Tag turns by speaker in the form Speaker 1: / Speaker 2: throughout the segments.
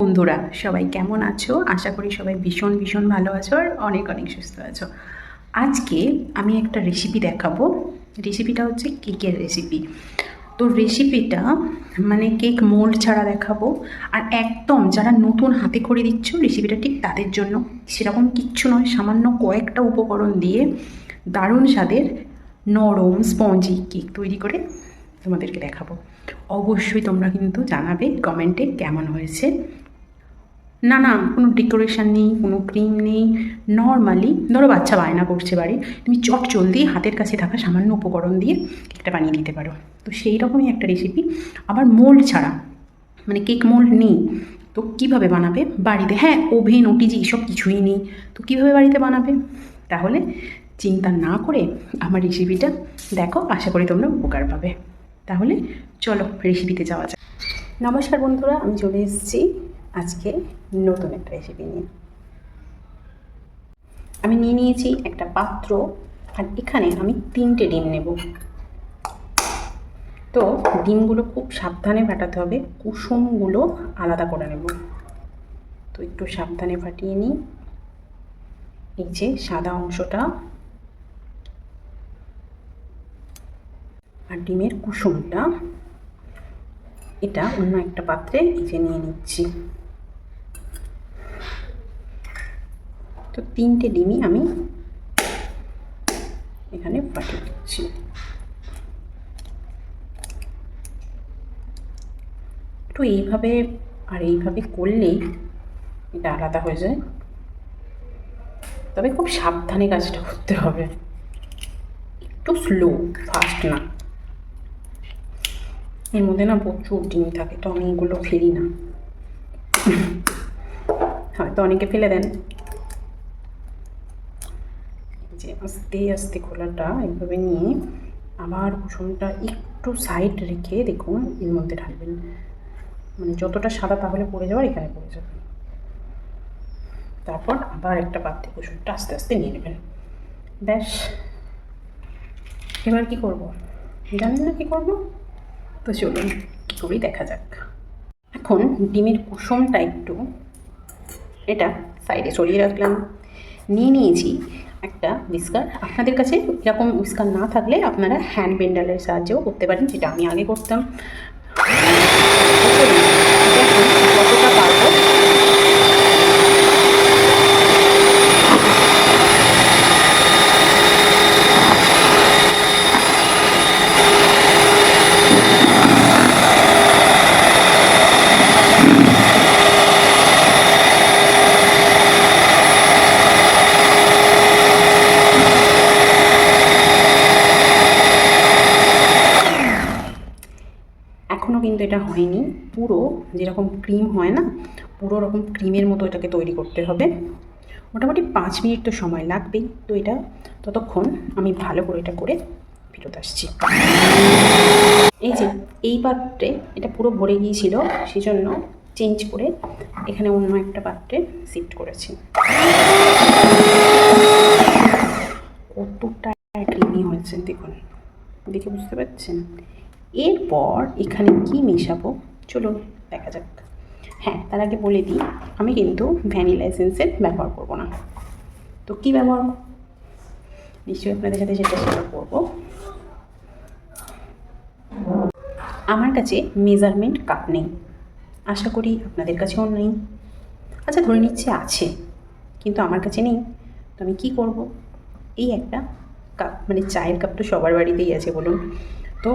Speaker 1: বন্ধুরা, সবাই কেমন আছো? আশা করি সবাই ভীষণ ভীষণ ভালো আছো আর অনেক অনেক সুস্থ আছো। আজকে আমি একটা রেসিপি দেখাবো। রেসিপিটা হচ্ছে কেকের রেসিপি তো রেসিপিটা মানে কেক মোল্ড ছাড়া দেখাবো। আর একদম যারা নতুন হাতে করে দিচ্ছ রেসিপিটা ঠিক তাদের জন্য। সেরকম কিচ্ছু নয়, সামান্য কয়েকটা উপকরণ দিয়ে দারুণ স্বাদের নরম স্পঞ্জি কেক তৈরি করে তোমাদেরকে দেখাবো। অবশ্যই তোমরা কিন্তু জানাবে কমেন্টে কেমন হয়েছে। না না কোনো ডেকোরেশন নেই, কোনো ক্রিম নেই। নর্মালি ধরো বাচ্চা বায়না করছে বাড়ি, তুমি চট জলদি হাতের কাছে থাকা সামান্য উপকরণ দিয়ে কেকটা বানিয়ে দিতে পারো। তো সেই রকমই একটা রেসিপি আবার মোল্ড ছাড়া মানে কেক মোল্ড নেই, তো কীভাবে বানাবে? বাড়িতে হ্যাঁ ওভেন ওটিজি এসব কিছুই নেই। তো কীভাবে বাড়িতে বানাবে? তাহলে চিন্তা না করে আমার রেসিপিটা দেখো, আশা করি তোমরা উপকার পাবে। তাহলে চলো রেসিপিতে যাওয়া যাক। নমস্কার বন্ধুরা, আমি চলে এসেছি। আজকে নতুন একটা রেসিপি নিয়ে। আমি নিয়ে নিয়েছি একটা পাত্র, আর এখানে আমি তিনটে ডিম নেব। তো ডিমগুলো খুব সাবধানে ফাটাতে হবে, কুসুমগুলো আলাদা করে নেব। তো একটু সাবধানে ফাটিয়ে নিই। এই যে সাদা অংশটা। আর ডিমের কুসুমটা। এটা অন্য একটা পাত্রে এই যে নিয়ে নিচ্ছি। তো তিনটে ডিমই আমি এখানে পাঠিয়ে দিচ্ছি। একটু এইভাবে আর এইভাবে করলেই এটা আলাদা হয়ে যায়। তবে খুব সাবধানে কাজটা করতে হবে। একটু স্লো ফাস্ট না। এর মধ্যে না প্রচুর ডিম থাকে, তো আমি এগুলো ফেলি না। হয়তো অনেকে ফেলে দেন। যে আস্তে আস্তে খোলাটা এইভাবে নিয়ে আবার কুসুমটা একটু সাইড রেখে দেখুন এর মধ্যে ঢালবেন। মানে যতটা সাদা তাহলে পড়ে যাওয়ার এখানে পড়ে যাবে। তারপর আবার একটা পাত্রে কুসুমটা আস্তে আস্তে নিয়ে নেবেন। ব্যাস। এবার কি করব? জানেন না কি করব? তো চলুন, কী করেই দেখা যাক। এখন ডিমের কুসুমটা একটু এটা সাইডে সরিয়ে রাখলাম। নিয়ে নিয়েছি একটা উইস্কার আপনাদের কাছে এরকম উইস্কার না থাকলে আপনারা হ্যান্ড বেন্ডালের সাহায্যেও করতে পারেন, যেটা আমি আগে করতাম কতটা পারব এখনও কিন্তু এটা হয়নি। পুরো যেরকম ক্রিম হয় না, পুরো রকম ক্রিমের মতো এটাকে তৈরি করতে হবে। মোটামুটি পাঁচ মিনিট তো সময় লাগবেই। তো এটা ততক্ষণ আমি ভালো করে এটা করে ফেরত আসছি। এই যে, এই পাত্রে এটা পুরো ভরে গিয়েছিল, সেজন্য চেঞ্জ করে এখানে অন্য একটা পাত্রে শিফট করেছি। কতটা ক্রিমি হয়েছে, দেখুন। দেখে বুঝতে পারছেন? এরপর এখানে কি মেশাবো? চলুন দেখা যাক। হ্যাঁ তার আগে বলে দিই, আমি কিন্তু ভ্যানিলা এসেন্সের ব্যবহার করব না। তো কী ব্যবহার? নিশ্চয়ই আপনাদের সাথে সেটা শেয়ার করব। আমার কাছে মেজারমেন্ট কাপ নেই। আশা করি আপনাদের কাছেও নেই। আচ্ছা ধরে নিচ্ছে আছে, কিন্তু আমার কাছে নেই। তো আমি কী করব? এই একটা কাপ মানে চায়ের কাপ তো সবার বাড়িতেই আছে, বলুন। তো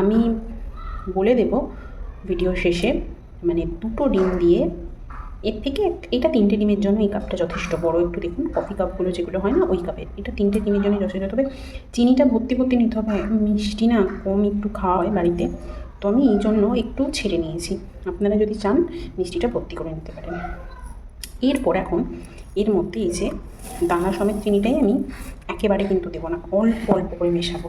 Speaker 1: আমি বলে দেব ভিডিও শেষে মানে দুটো ডিম দিয়ে, এর থেকে এটা তিনটে ডিমের জন্য এই কাপটা যথেষ্ট। বড় একটু দেখুন কফি কাপগুলো যেগুলো হয় না, ওই কাপের এটা তিনটে ডিমের জন্য যথেষ্ট। তবে চিনিটা ভর্তি ভর্তি নিতে হবে, মিষ্টি না, কম একটু খাওয়া হয় বাড়িতে। তো আমি এই জন্য একটু ছেড়ে নিয়েছি। আপনারা যদি চান, মিষ্টিটা ভর্তি করে নিতে পারেন। এরপর এখন, এর মধ্যে এই যে দানা সমেত চিনিটাই আমি একেবারে কিন্তু দেবো না, অল্প অল্প করে মেশাবো।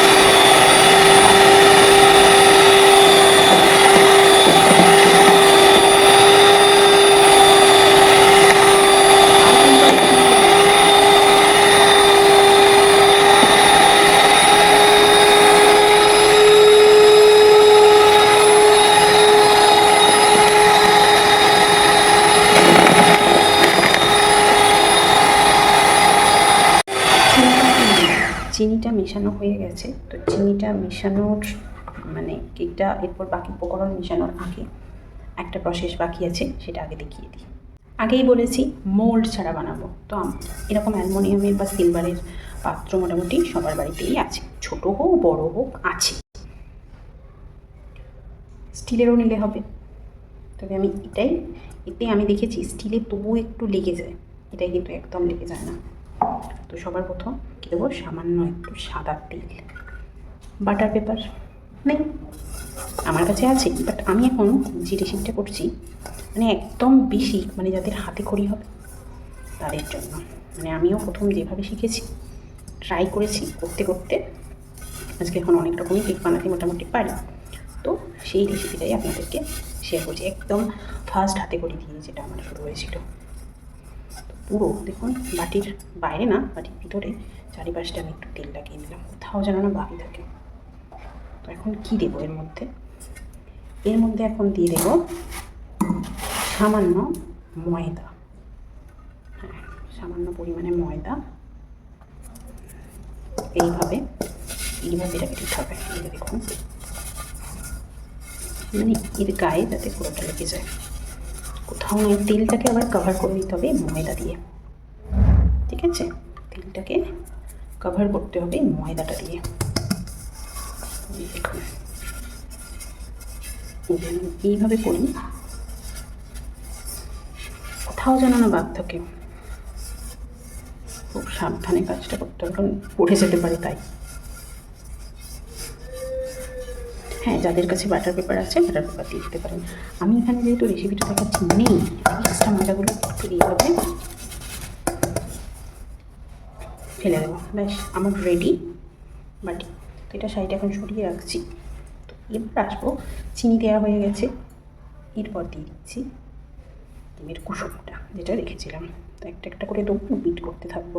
Speaker 1: মেশানো হয়ে গেছে। তো চিনিটা মেশানোর মানে কেকটা এরপর বাকি উপকরণ মেশানোর আগে একটা প্রসেস বাকি আছে, সেটা আগে দেখিয়ে দিই। আগেই বলেছি মোল্ড ছাড়া বানাবো। তো এরকম অ্যালমোনিয়ামের বা সিলভারের পাত্র মোটামুটি সবার বাড়িতেই আছে। ছোট হোক, বড় হোক, আছে। স্টিলেরও নিলে হবে। তবে আমি এটাই, এতে আমি দেখেছি স্টিলে তবুও একটু লেগে যায়। এটাই কিন্তু একদম লেগে যায় না। তো সবার প্রথম দেবো? সামান্য একটু সাদা তেল। বাটার পেপার নেই। আমার কাছে আছে বাট আমি এখন যে রেসিপিটা করছি মানে একদম বেশি মানে যাদের হাতে খড়ি হবে, তাদের জন্য। মানে আমিও প্রথম যেভাবে শিখেছি ট্রাই করেছি করতে করতে, আজকে এখন অনেক রকমই কেক বানাতে মোটামুটি পারি। তো সেই রেসিপিটাই আপনাদেরকে শেয়ার করছি। একদম ফার্স্ট হাতে করে দিয়ে যেটা আমার শুরু হয়েছিল। পুরো, দেখুন, বাটির বাইরে না, বাটির ভিতরে চারিপাশটা আমি একটু তেল লাগিয়ে নিলাম। কোথাও যেন না বাকি থাকে। তো এখন কী দেবো এর মধ্যে? এর মধ্যে এখন দিয়ে দেবো সামান্য ময়দা। হ্যাঁ সামান্য পরিমাণে ময়দা। এইভাবে এইভাবে এটাকে দিতে হবে। যে দেখুন। মানে এর গায়ে যাতে পুরোটা লেগে যায়। কোথাও নয় তেলটাকে আবার কভার করে নিতে হবে ময়দা দিয়ে। ঠিক আছে? তেলটাকে কভার করতে হবে ময়দাটা দিয়ে। এই এই এইভাবে করি। কোথাও যেন না বাদ থাকে। খুব সাবধানে কাজটা করতে হবে, কারণ পড়ে যেতে পারে তাই। হ্যাঁ যাদের কাছে বাটার পেপার আছে বাটার পেপার দিয়ে দিতে পারেন। আমি এখানে যেহেতু রেসিপিটা দেখাচ্ছি নেই এক্সট্রা ময়দাগুলো একটু এইভাবে ফেলে দেবো। ব্যাস, আমার রেডি বাটি তো এটা সাইডে এখন সরিয়ে রাখছি। তো এবার আসব, চিনি দেওয়া হয়ে গেছে। এরপর দিয়ে দিচ্ছি ডিমের কুসুমটা, যেটা রেখেছিলাম। তো একটা একটা করে দেবো বিট করতে থাকব।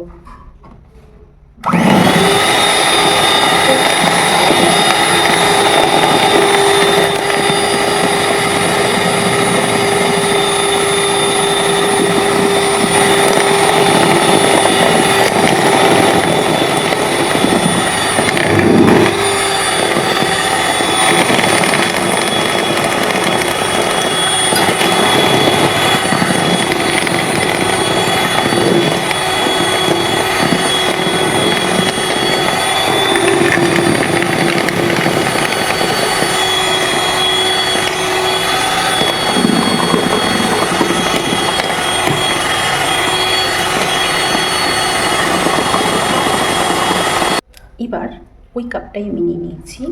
Speaker 1: এবার ওই কাপটাই আমি নিয়ে নিয়েছি।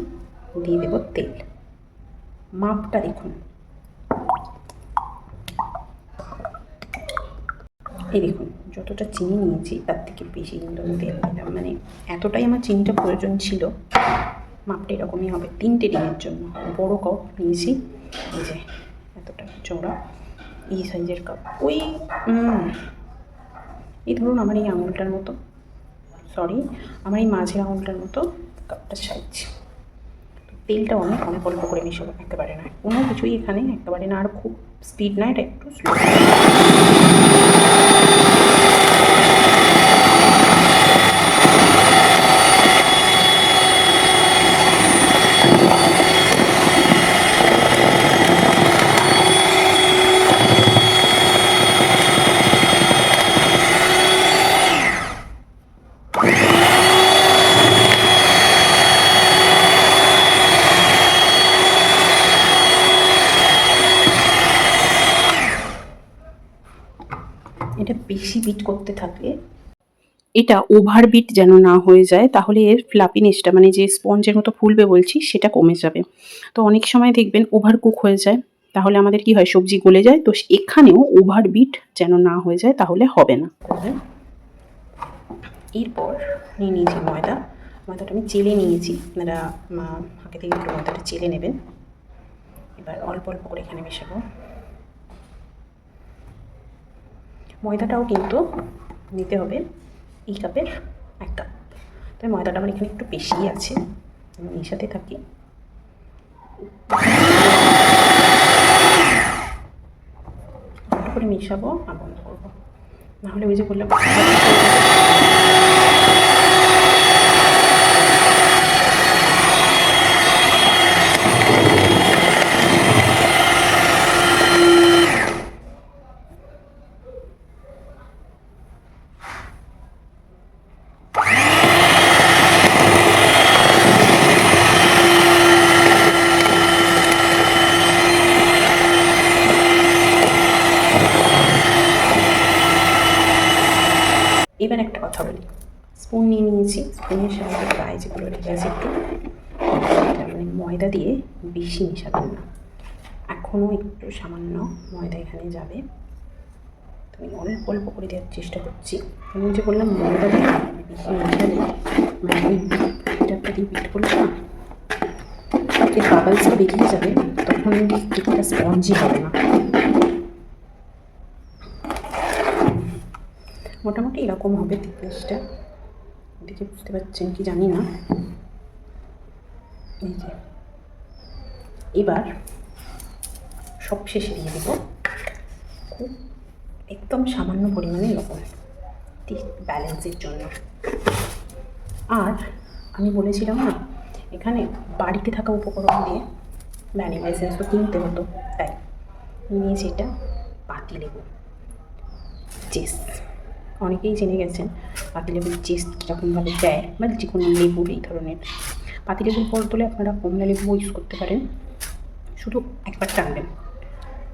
Speaker 1: দিয়ে দেবো তেল। মাপটা দেখুন। এই দেখুন, যতটা চিনি নিয়েছি, তার থেকে বেশি কিন্তু আমি তেল দিলাম। মানে এতটাই আমার চিনিটা প্রয়োজন ছিল, মাপটা এরকমই হবে। তিনটে ডিমের জন্য। বড় কাপ নিয়েছি। এই যে, এতটা চওড়া। এই সাইজের কাপ। ওই এই ধরুন আমার এই আঙুলটার মতো। সরি আমার এই মাঝের আঙুলটার মতো কাপটা সাইজ তেলটা অনেক অনেক অল্প করে মিশাবো, একেবারে না কোনো কিছুই এখানে একেবারে না, আর খুব স্পিড না, এটা একটু স্লো এটা বেশি বিট করতে থাকলে এটা ওভার বিট যেন না হয়ে যায় তাহলে এর ফ্লাপিনেসটা মানে যে স্পঞ্জের মতো ফুলবে বলছি সেটা কমে যাবে। তো অনেক সময় দেখবেন ওভার কুক হয়ে যায় তাহলে আমাদের কি হয় সবজি গলে যায় তো এখানেও ওভার বিট যেন না হয়ে যায় তাহলে হবে না। এরপর নিয়ে নিয়েছি ময়দা। ময়দাটা আমি চেলে নিয়েছি। আপনারা আগে থেকে ময়দাটা চেলে নেবেন। এবার অল্প অল্প করে এখানে মেশাবো। ময়দাটাও কিন্তু নিতে হবে। এই কাপের এক কাপ। তাই ময়দাটা আমার এখানে একটু বেশিই আছে। আমি মেশাতে থাকি। করে মেশাবো আর বন্ধ করব। নাহলে ওই যে বললাম কথা বলি। স্পুন নিয়ে নিয়েছি। স্পুনের সাহায্যে গায়ে যেগুলো আছে একটু। মানে ময়দা দিয়ে বেশি মেশাবেন না। এখনও একটু সামান্য ময়দা এখানে যাবে। তো আমি অল্প অল্প করে দেওয়ার চেষ্টা করছি। আমি যে বললাম ময়দা দিয়ে বেশি মেশালে মানে বিট করলে না বাবলসটা বেরিয়ে যাবে, তখন কেকটা স্পঞ্জি হবে না। মোটামুটি এরকম হবে থিকনেসটা দেখে বুঝতে পারছেন কি জানি না। এই যে। এবার সব শেষে দিয়ে দেবো। খুব একদম সামান্য পরিমাণে লবণ ব্যালেন্সের জন্য। আর আমি বলেছিলাম না, এখানে বাড়িতে থাকা উপকরণ দিয়ে ভ্যানিলা তো কিনতে হতো, তাই। নিয়েছি পাতি পাতিলেবু চেস অনেকেই জেনে গেছেন, পাতিলেবুর চেস কীরকমভাবে দেয় বা যে কোনো লেবুর এই ধরনের। পাতিলেবুর বদলে আপনারা কমলা লেবুও ইউজ করতে পারেন। শুধু একবার টানবেন।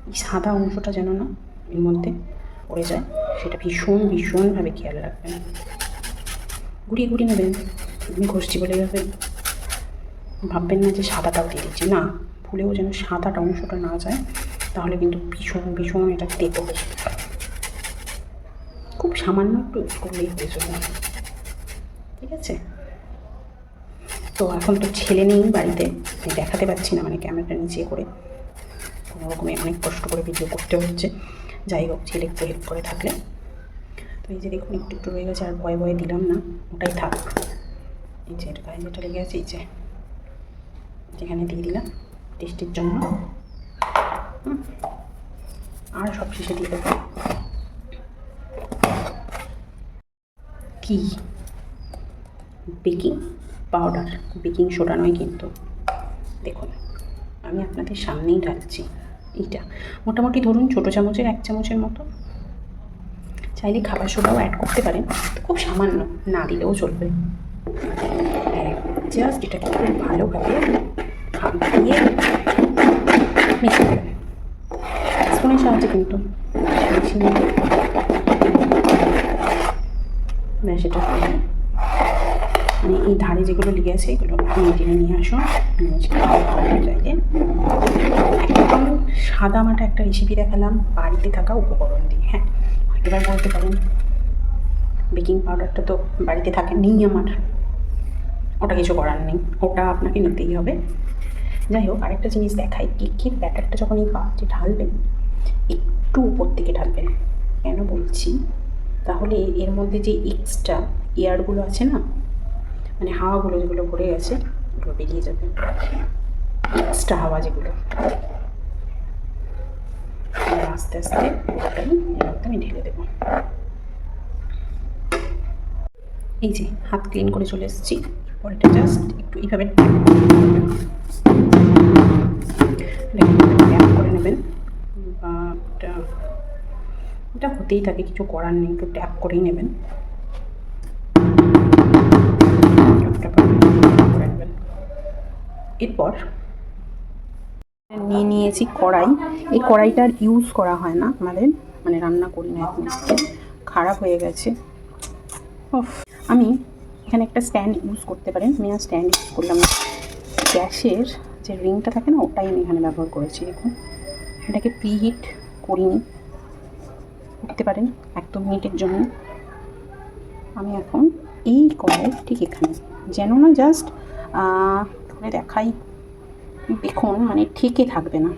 Speaker 1: এই সাদা অংশটা যেন না এর মধ্যে পড়ে যায়, সেটা ভীষণ, ভীষণভাবে খেয়াল রাখবেন। ঘুরিয়ে ঘুরিয়ে নেবেন। আমি ঘষছি বলে যাবেন ভাববেন না যে সাদাটাও দিয়ে দিচ্ছি। না, ভুলেও যেন সাদাটা অংশটা না যায়, তাহলে কিন্তু ভীষণ ভীষণ এটা তেতো হয়ে। খুব সামান্য একটু করলেই হয়ে যাবে। ঠিক আছে? তো এখন তো ছেলে নেই বাড়িতে তাই দেখাতে পারছি না মানে ক্যামেরাটা নিচে করে। কোনো রকমে অনেক কষ্ট করে ভিডিও করতে হচ্ছে। যাই হোক, ছেলে একটু হেল্প করে থাকলে। তো এই যে দেখুন, একটু একটু রয়ে গেছে, আর ভয়ে ভয়ে দিলাম না, ওটাই থাক। এই যে এটা গায়ে যেটা লেগে আছে এই যে যেখানে দিয়ে দিলাম, টেস্টের জন্য। আর সব শেষে দিয়ে দেবো। কি? Baking powder. বেকিং সোডা নয় কিন্তু। দেখুন, আমি আপনাদের সামনেই ঢালছি এইটা। মোটামুটি ধরুন ছোটো চামচের, এক চামচের মতো। চাইলে খাবার সোডাও অ্যাড করতে পারেন। খুব সামান্য, না দিলেও চলবে। জাস্ট এটাকে খুব ভালোভাবে দিয়ে মিশে দেবেন স্পুনের সাহায্যে কিন্তু ব্যাস এটা মানে এই ধারে যেগুলো লেগে আছে, এগুলো নিয়ে টেনে নিয়ে আসুন চাইলে একদম সাদা মাটা একটা রেসিপি দেখালাম, বাড়িতে থাকা উপকরণ দিয়ে হ্যাঁ। এবার বলতে পারেন বেকিং পাউডারটা তো বাড়িতে থাকে নেই আমার। ওটা কিছু করার নেই, ওটা আপনাকে নিতেই হবে। যাই হোক, আরেকটা জিনিস দেখাই, কেকের ব্যাটারটা যখন এই পাত্রে ঢালবেন, একটু উপর থেকে ঢালবেন, কেন বলছি? তাহলে এর মধ্যে যে এক্সট্রা এয়ারগুলো আছে না? মানে হাওয়াগুলো যেগুলো ভরে গেছে, ওগুলো বেরিয়ে যাবে। এক্সট্রা হাওয়া যেগুলো। আস্তে আস্তে আমি ঢেলে দেবো। এই যে হাত ক্লিন করে চলে এসেছি। এরপর এটা জাস্ট একটু এইভাবে করে নেবেন। বা এটা হতেই থাকে কিছু করার নেই একটু ট্যাপ করেই নেবেন। এরপর নিয়ে নিয়েছি কড়াই। এই কড়াইটার ইউজ করা হয় না আমাদের মানে রান্না করি না এখন। খারাপ হয়ে গেছে। উফ, আমি এখানে একটা স্ট্যান্ড ইউজ করতে পারেন আমি আর স্ট্যান্ড ইউজ করলাম গ্যাসের যে রিংটা থাকে না ওটাই আমি এখানে ব্যবহার করেছি। দেখুন এটাকে প্রিহিট করিনি। করতে পারেন এক দু মিনিটের জন্য আমি এখন এই কড়াই ঠিক এখানে। যেন না জাস্ট ধরে দেখাই। দেখুন মানে ঠেকে থাকবে না।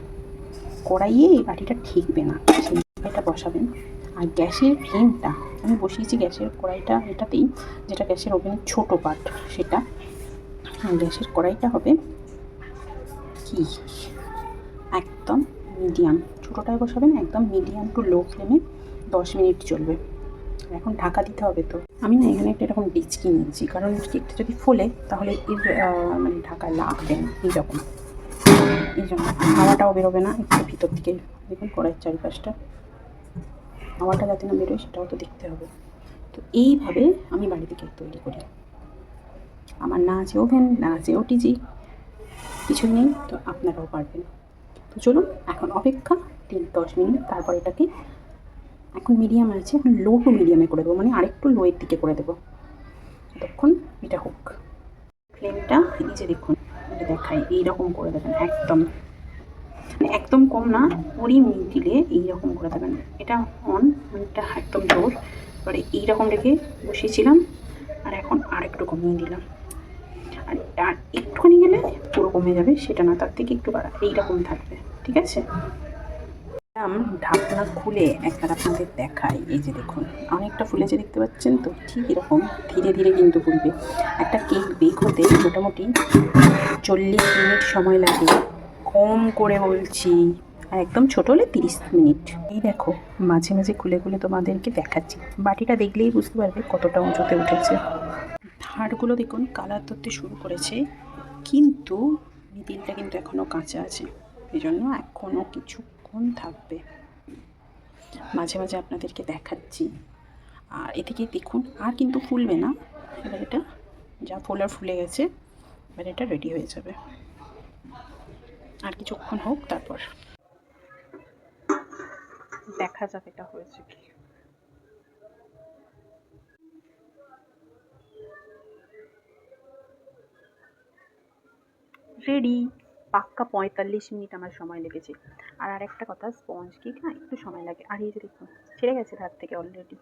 Speaker 1: কড়াইয়ে এই বাটিটা ঠেকবে না। এটা বসাবেন। আর গ্যাসের ফ্লেমটা, আমি বসিয়েছি গ্যাসের কড়াইটা এটাতেই, যেটা গ্যাসের ওভেনের ছোটো পার্ট সেটা। আর গ্যাসের কড়াইটা হবে কি? একদম মিডিয়াম ছোটোটায় বসাবেন, একদম মিডিয়াম টু লো ফ্লেমে দশ মিনিট চলবে। এখন ঢাকা দিতে হবে তো। আমি না এখানে একটা এরকম ডিচকি নিয়েছি কারণ কেকটা যদি ফোলে তাহলে এর মানে ঢাকায় লাগবে না এইরকম। এই জন্য হাওয়াটাও বেরোবে না, একটু ভিতর থেকে দেখুন কড়াইয়ের চারিপাশটা। হাওয়াটা যাতে না বেরোয় সেটাও তো দেখতে হবে। তো এইভাবে আমি বাড়িতে কেক তৈরি করি। আমার না আছে ওভেন, না আছে ওটিজি, কিছুই নেই, তো আপনারাও পারবেন। তো চলুন, এখন অপেক্ষা তিন দশ মিনিট, তারপর এটাকে এখন মিডিয়াম আছে, এখন লো টু মিডিয়ামে করে দেবো মানে আরেকটু লোয়ের দিকে করে দেবো। এতক্ষণ এটা হোক। ফ্লেমটা এই যে দেখুন, এটা দেখাই, এইরকম করে দেবেন, একদম। মানে একদম কম না, কুড়ি মিনিট দিলে এইরকম করে দেবেন। এটা অন মানে এটা একদম জোর এবারে এইরকম রেখে বসিয়েছিলাম, আর এখন আর একটু কমিয়ে দিলাম। আর আর একটুখানি গেলে পুরো কমে যাবে, সেটা না, তার থেকে একটু বাড়া, এইরকম থাকবে, ঠিক আছে? ঢাকনা খুলে একবার আপনাদের দেখাই। এই যে দেখুন, অনেকটা ফুলেছে দেখতে পাচ্ছেন তো? ঠিক এরকম ধীরে ধীরে কিন্তু ফুলবে। একটা কেক বেক হতে মোটামুটি চল্লিশ মিনিট সময় লাগে। কম করে বলছি আর একদম ছোট হলে তিরিশ মিনিট। এই দেখো, মাঝে মাঝে খুলে খুলে তোমাদেরকে দেখাচ্ছি। বাটিটা দেখলেই বুঝতে পারবে কতটা উঁচুতে উঠেছে। ধারগুলো দেখুন, কালার ধরতে শুরু করেছে, কিন্তু মিডিলটা কিন্তু এখনও কাঁচা আছে। এই জন্য এখনও কিছুক্ষণ থাকবে? মাঝে মাঝে আপনাদেরকে দেখাচ্ছি। আর এদিকে দেখুন, আর কিন্তু ফুলবে না। এবার এটা যা ফোলার ফুলে গেছে, এবার এটা রেডি হয়ে যাবে। আর কিছুক্ষণ হোক, তারপর দেখা যাক এটা হয়েছে কি। রেডি পাক্কা পঁয়তাল্লিশ মিনিট আমার সময় লেগেছে। আর আর একটা কথা স্পঞ্জ কেক না, একটু সময় লাগে। আর এই যে দেখুন, ছেড়ে গেছে ধার থেকে অলরেডি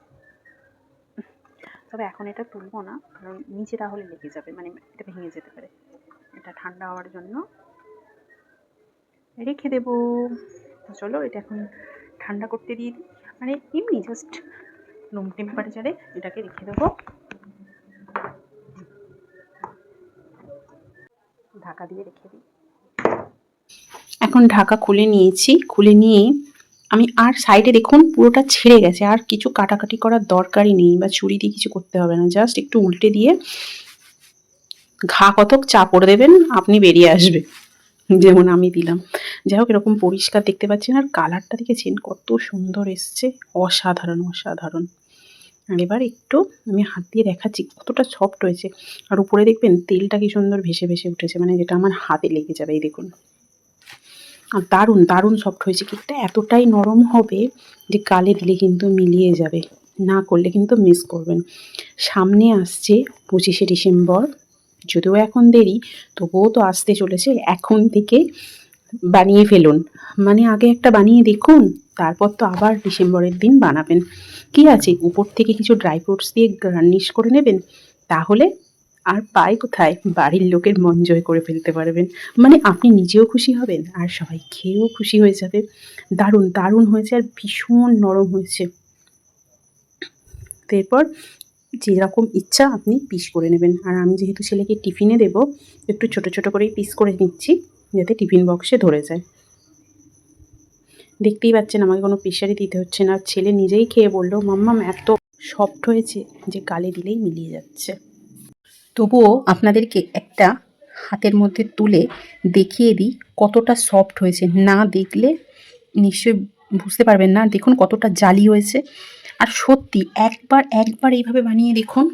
Speaker 1: তবে এখন এটা তুলবো না, কারণ নিচে তাহলে লেগে যাবে মানে এটা ভেঙে যেতে পারে। এটা ঠান্ডা হওয়ার জন্য রেখে দেবো। চলো, এটা এখন ঠান্ডা করতে দিয়ে দিই। মানে এমনি জাস্ট রুম টেম্পারেচারে এটাকে রেখে দেবো। ঢাকা দিয়ে রেখে দিই। এখন ঢাকা খুলে নিয়েছি। খুলে নিয়ে আমি আর সাইডে দেখুন পুরোটা ছেড়ে গেছে। আর কিছু কাটাকাটি করার দরকারই নেই বা ছুরি দিয়ে কিছু করতে হবে না। জাস্ট একটু উল্টে দিয়ে ঘা কতক চাপড় দেবেন, আপনি বেরিয়ে আসবে। যেমন আমি দিলাম। যাই হোক, এরকম পরিষ্কার দেখতে পাচ্ছেন। আর কালারটা দেখেছেন? কত সুন্দর এসছে। অসাধারণ অসাধারণ। আর এবার একটু আমি হাত দিয়ে দেখাচ্ছি কতটা সফট হয়েছে। আর উপরে দেখবেন তেলটা কি সুন্দর ভেসে ভেসে উঠেছে। মানে যেটা আমার হাতে লেগে যাবে, এই দেখুন। দারুণ দারুণ সফট হয়েছে। কেকটা এতটাই নরম হবে যে কালে দিলে কিন্তু মিলিয়ে যাবে। না করলে কিন্তু মিস করবেন। সামনে আসছে পঁচিশে ডিসেম্বর। যদিও এখন দেরি, তবুও তো আসতে চলেছে। এখন থেকে বানিয়ে ফেলুন। মানে আগে একটা বানিয়ে দেখুন, তারপর তো আবার ডিসেম্বরের দিন বানাবেন। কি আছে? উপর থেকে কিছু ড্রাই ফ্রুটস দিয়ে গার্নিশ করে নেবেন? তাহলে আর পায় কোথায়? বাড়ির লোকের মন জয় করে ফেলতে পারবেন। মানে আপনি নিজেও খুশি হবেন আর সবাই খেয়েও খুশি হয়ে যাবে। দারুণ দারুণ হয়েছে আর ভীষণ নরম হয়েছে। এরপর যেরকম ইচ্ছা আপনি পিস করে নেবেন। আর আমি যেহেতু ছেলেকে টিফিনে দেবো, একটু ছোট ছোট করেই পিস করে নিচ্ছি যাতে টিফিন বক্সে ধরে যায়। দেখতেই পাচ্ছেন আমাকে কোনো প্রেশারই দিতে হচ্ছে না। ছেলে নিজেই খেয়ে বলল, মাম্মাম, এত সফট হয়েছে যে গালে দিলেই মিলিয়ে যাচ্ছে। তবুও আপনাদেরকে একটা হাতের মধ্যে তুলে দেখিয়ে দিই কতটা সফট হয়েছে। না দেখলে নিশ্চয়ই বুঝতে পারবেন না, দেখুন কতটা জালি হয়েছে। আর সত্যি একবার একবার এইভাবে বানিয়ে দেখুন,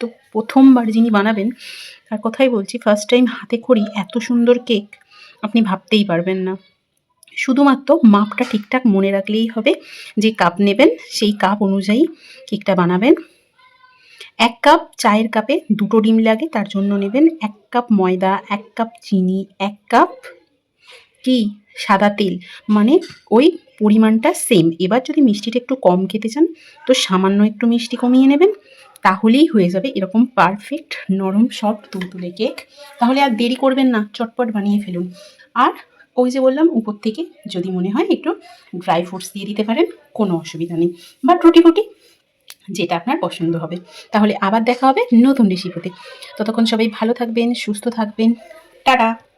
Speaker 1: তো প্রথমবার যিনি বানাবেন, তার কথাই বলছি ফার্স্ট টাইম হাতে করি, এত সুন্দর কেক আপনি ভাবতেই পারবেন না। শুধুমাত্র মাপটা ঠিকঠাক মনে রাখলেই হবে, যে কাপ নেবেন, সেই কাপ অনুযায়ী কেকটা বানাবেন। এক কাপ চায়ের কাপে দুটো ডিম লাগে, তার জন্য নেবেন এক কাপ ময়দা, এক কাপ চিনি, এক কাপ কি? সাদা তেল। মানে ওই পরিমাণটা সেম এবার যদি মিষ্টিটা একটু কম খেতে চান, তো সামান্য একটু মিষ্টি কমিয়ে নেবেন, তাহলেই হয়ে যাবে এরকম পারফেক্ট নরম সফট তুলতুলে কেক তাহলে আর দেরি করবেন না, চটপট বানিয়ে ফেলুন। আর ওই যে বললাম, উপর থেকে যদি মনে হয় একটু ড্রাই ফ্রুটস দিয়ে দিতে পারেন, কোনো অসুবিধা নেই। বা রুটি ফুটি যেটা আপনার পছন্দ হবে। তাহলে আবার দেখা হবে নতুন রেসিপিতে। ততক্ষণ সবাই ভালো থাকবেন, সুস্থ থাকবেন। টাটা!